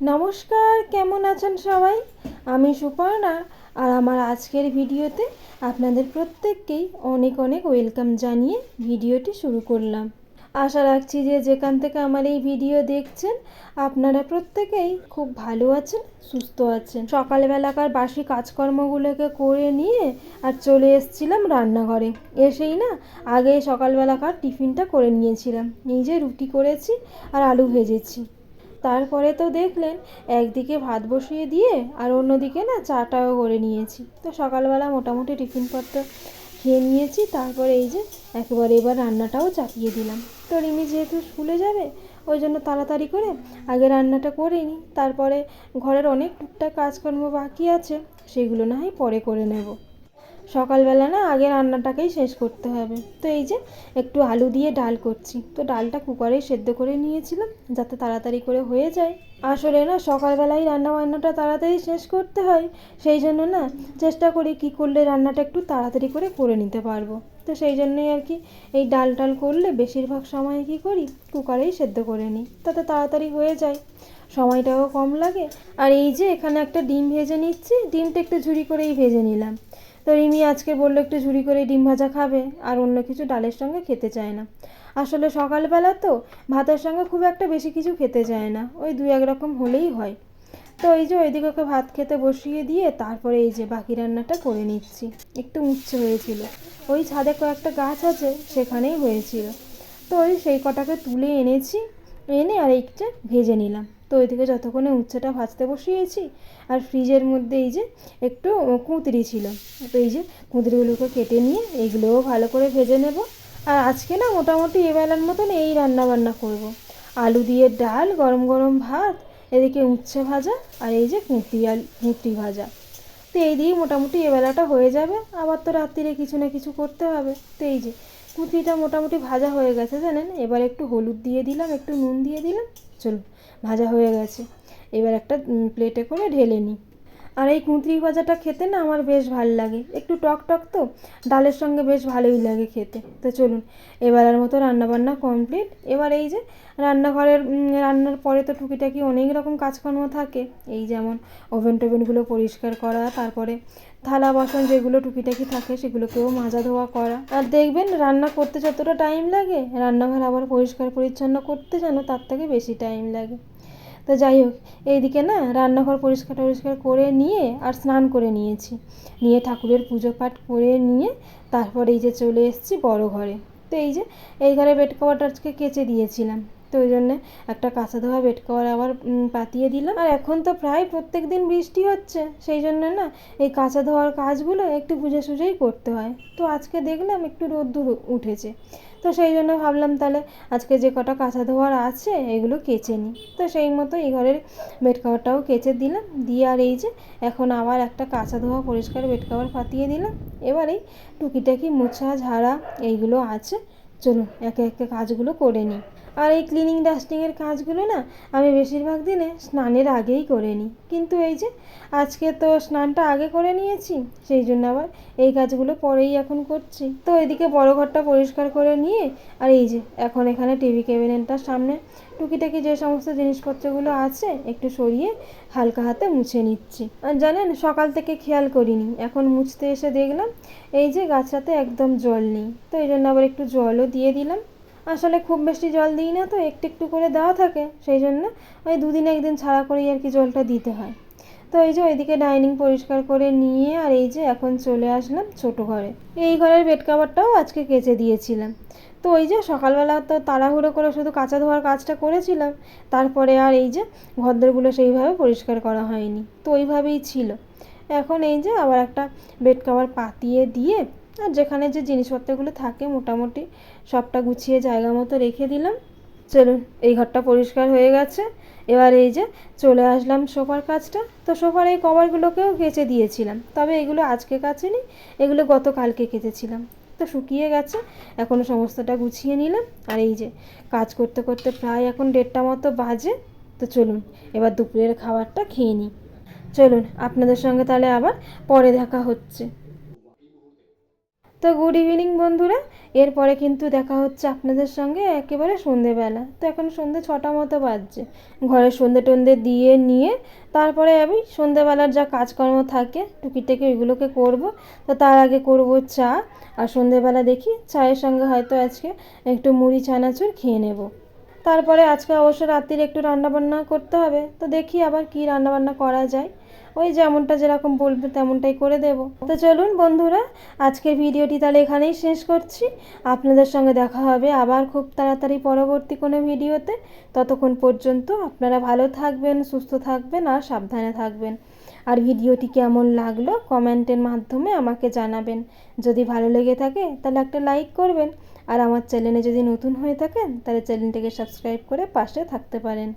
নমস্কার, কেমন আছেন সবাই? আমি সুপর্ণা আর আমার আজকের ভিডিওতে আপনাদের প্রত্যেককেই অনেক অনেক ওয়েলকাম জানিয়ে ভিডিওটি শুরু করলাম। আশা রাখছি যে যেখান থেকে আমার এই ভিডিও দেখছেন, আপনারা প্রত্যেকেই খুব ভালো আছেন, সুস্থ আছেন। সকালবেলাকার বাসি কাজকর্মগুলোকে করে নিয়ে আর চলে এসেছিলাম রান্নাঘরে। এসেই না আগে সকালবেলাকার টিফিনটা করে নিয়েছিলাম। নিজে রুটি করেছি আর আলু ভেজেছি। তারপরে তো দেখলেন, একদিকে ভাত বসিয়ে দিয়ে আর অন্যদিকে না চাটাও করে নিয়েছি। তো সকালবেলা মোটামুটি টিফিনপত্র খেয়ে নিয়েছি, তারপরে এই যে একেবারে এবার রান্নাটাও চাপিয়ে দিলাম। তো রিমি যেহেতু স্কুলে যাবে, ওই জন্য তাড়াতাড়ি করে আগে রান্নাটা করে নিই। তারপরে ঘরের অনেক টুকটাক কাজকর্ম বাকি আছে, সেগুলো না হয় পরে করে নেব। সকালবেলা না আগে রান্নাটাকেই শেষ করতে হবে। তো এই যে একটু আলু দিয়ে ডাল করছি। তো ডালটা কুকারেই সেদ্ধ করে নিয়েছিলাম যাতে তাড়াতাড়ি করে হয়ে যায়। আসলে না সকালবেলায় রান্না বান্নাটা তাড়াতাড়ি শেষ করতে হয়। সেই জন্য না চেষ্টা করি কি করলে রান্নাটা একটু তাড়াতাড়ি করে করে নিতে পারব। তো সেই জন্যই আর কি এই ডাল টাল করলে বেশিরভাগ সময় কি করি কুকারেই সেদ্ধ করে নিই। তাতে তাড়াতাড়ি হয়ে যায়। সময়টাও কম লাগে। আর এই যে এখানে একটা ডিম ভেজে নিচ্ছি। ডিমটা একটু ঝুড়ি করেই ভেজে নিলাম। তো রিমি আজকে বলল একটু ঝুড়ি করে ডিম ভাজা খাবে আর অন্য কিছু ডালের সঙ্গে খেতে চায় না। আসলে সকালবেলা তো ভাতের সঙ্গে খুব একটা বেশি কিছু খেতে চায় না, ওই দু এক রকম হলেই হয়। তো এই যে ওইদিকে ওকে ভাত খেতে বসিয়ে দিয়ে তারপরে এই যে বাকি রান্নাটা করে নিচ্ছি। একটু উচ্ছে হয়েছিল। ওই ছাদে কয়েকটা গাছ আছে, সেখানেই হয়েছিল। তো ওই সেই কটাকে তুলে এনেছি, এনে আর এইটা ভেজে নিলাম। তো ওইদিকে যতক্ষণে উচ্ছেটা ভাজতে বসিয়েছি আর ফ্রিজের মধ্যে এই যে একটু কুঁতরি ছিল। তো এই যে কুঁতরিগুলোকে কেটে নিয়ে এইগুলোও ভালো করে ভেজে নেব। আর আজকে না মোটামুটি এবেলার মতন এই রান্না বান্না করব। আলু দিয়ে ডাল, গরম গরম ভাত, এদিকে উচ্ছে ভাজা আর এই যে কুঁতি আল, কুঁতি ভাজা। তো এই দিয়েই মোটামুটি এবেলাটা হয়ে যাবে। আবার তো রাত্রিরে কিছু না কিছু করতে হবে। তো এই যে কুঁতিটা মোটামুটি ভাজা হয়ে গেছে জানেন? এবার একটু হলুদ দিয়ে দিলাম, একটু নুন দিয়ে দিলাম। চলুন ভাজা হয়ে গেছে। এবার একটা প্লেটে করে ঢেলে নিই আর এই কুঁতরি ভাজাটা খেতে না আমার বেশ ভালো লাগে। একটু টক টক তো, ডালের সঙ্গে বেশ ভালোই লাগে খেতে। তো চলুন এবারের মতো রান্নাবান্না কমপ্লিট এবার এই যে রান্নাঘরের রান্নার পরে তো টুকিটাকি অনেক রকম কাজকর্ম থাকে। এই যেমন ওভেন টোভেনগুলো পরিষ্কার করা, তারপরে থালা বাসন যেগুলো টুকিটাকি থাকে সেগুলোকেও মাজা ধোয়া করা। আর দেখবেন রান্না করতে যতটা টাইম লাগে, রান্নাঘর আবার পরিষ্কার পরিচ্ছন্ন করতে যেন তার থেকে বেশি টাইম লাগে। তো যাই হোক, এইদিকে না রান্নাঘর পরিষ্কার টরিষ্কার করে নিয়ে আর স্নান করে নিয়েছি। নিয়ে ঠাকুরের পুজো পাঠ করে নিয়ে তারপর এই যে চলে এসেছি বড় ঘরে। তো এই যে, এই ঘরে বেড কভারটা আজকে কেচে দিয়েছিলাম। তো ওই জন্যে একটা কাঁচা ধোয়া বেড কভার আবার পাতিয়ে দিলাম। আর এখন তো প্রায় প্রত্যেক দিন বৃষ্টি হচ্ছে, সেই জন্য না এই কাঁচা ধোয়ার কাজগুলো একটু বুঝে সুঝেই করতে হয়। তো আজকে দেখলাম একটু রোদ্দুর উঠেছে। তো সেই জন্য ভাবলাম তাহলে আজকে যে কটা কাঁচা ধোয়ার আছে এগুলো কেচে নিই। তো সেই মতো এই ঘরের বেড কভারটাও কেচে দিলাম। দিয়ে আর এই যে এখন আবার একটা কাঁচা ধোয়া পরিষ্কার বেড কভার পাতিয়ে দিলাম। এবার এই টুকিটাকি মোছা, ঝাড়া এইগুলো আছে। চলুন একে একে কাজগুলো করে নিই। আর এই ক্লিনিং ডাস্টিংয়ের কাজগুলো না আমি বেশিরভাগ দিনে স্নানের আগেই করে নিই। কিন্তু এই যে আজকে তো স্নানটা আগে করে নিয়েছি, সেই জন্য আবার এই কাজগুলো পরেই এখন করছি। তো এদিকে বড় ঘরটা পরিষ্কার করে নিয়ে আর এই যে এখন এখানে টিভি ক্যাবিনেটটার সামনে টুকিটাকি যে সমস্ত জিনিসপত্রগুলো আছে একটু সরিয়ে হালকা হাতে মুছে নিচ্ছি। আর জানেন সকাল থেকে খেয়াল করিনি, এখন মুছতে এসে দেখলাম এই যে গাছটাতে একদম জল নেই। তো এই জন্য আবার একটু জলও দিয়ে দিলাম। আসলে খুব বেশি জল দিই না তো, একটু একটু করে দেওয়া থাকে। সেই জন্য ওই দুদিন একদিন ছাড়া করেই আর কি জলটা দিতে হয়। তো এই যে ওইদিকে ডাইনিং পরিষ্কার করে নিয়ে আর এই যে এখন চলে আসলাম ছোট ঘরে। এই ঘরের বেড কাভারটাও আজকে কেচে দিয়েছিলাম। তো ওই যে সকালবেলা তো তাড়াহুড়ো করে শুধু কাঁচা ধোয়ার কাজটা করেছিলাম, তারপরে আর এই যে ঘরদরগুলো সেইভাবে পরিষ্কার করা হয়নি। তো ওইভাবেই ছিল। এখন এই যে আবার একটা বেড কাভার পাতিয়ে দিয়ে আর যেখানে যে জিনিসপত্রগুলো থাকে মোটামুটি সবটা গুছিয়ে জায়গা মতো রেখে দিলাম। চলুন, এই ঘরটা পরিষ্কার হয়ে গেছে। এবার এই যে চলে আসলাম সোফার কাজটা। তো সোফার এই কভারগুলোকেও কেচে দিয়েছিলাম। তবে এগুলো আজকে কাচেনি, এগুলো গতকালকে কেচেছিলাম। তো শুকিয়ে গেছে, এখন সমস্তটা গুছিয়ে নিলাম। আর এই যে কাজ করতে করতে প্রায় এখন দেড়টা মতো বাজে। তো চলুন, এবার দুপুরের খাবারটা খেয়ে নিই। চলুন, আপনাদের সঙ্গে তাহলে আবার পরে দেখা হচ্ছে। তো গুড ইভিনিং বন্ধুরা। এরপরে কিন্তু দেখা হচ্ছে আপনাদের সঙ্গে একেবারে সন্ধেবেলা। তো এখন সন্ধে ছটা মতো বাজছে। ঘরে সন্ধে টন্ধে দিয়ে নিয়ে তারপরে আমি সন্ধেবেলার যা কাজকর্ম থাকে, টুকিটাকি ওইগুলোকে করব। তো তার আগে করব চা। আর সন্ধেবেলা দেখি চায়ের সঙ্গে হয়তো আজকে একটু মুড়ি, চানাচুর খেয়ে নেব। তারপরে আজকে অবশ্য রাত্রির একটু রান্নাবান্না করতে হবে, তো দেখি আবার কি রান্নাবান্না করা যায়। ওই যেমনটা যেরকম বলবে তেমনটাই করে দেব। তো চলুন বন্ধুরা, আজকের ভিডিওটি তাহলে এখানেই শেষ করছি। আপনাদের সঙ্গে দেখা হবে আবার খুব তাড়াতাড়ি পরবর্তী কোনো ভিডিওতে। ততক্ষণ পর্যন্ত আপনারা ভালো থাকবেন, সুস্থ থাকবেন আর সাবধানে থাকবেন। আর ভিডিওটি কেমন লাগল কমেন্টের মাধ্যমে আমাকে জানাবেন। যদি ভালো লেগে থাকে তাহলে একটা লাইক করবেন। আর আমার চ্যানেলে যদি নতুন হয়ে থাকেন তাহলে চ্যানেলটিকে সাবস্ক্রাইব করে পাশে থাকতে পারেন।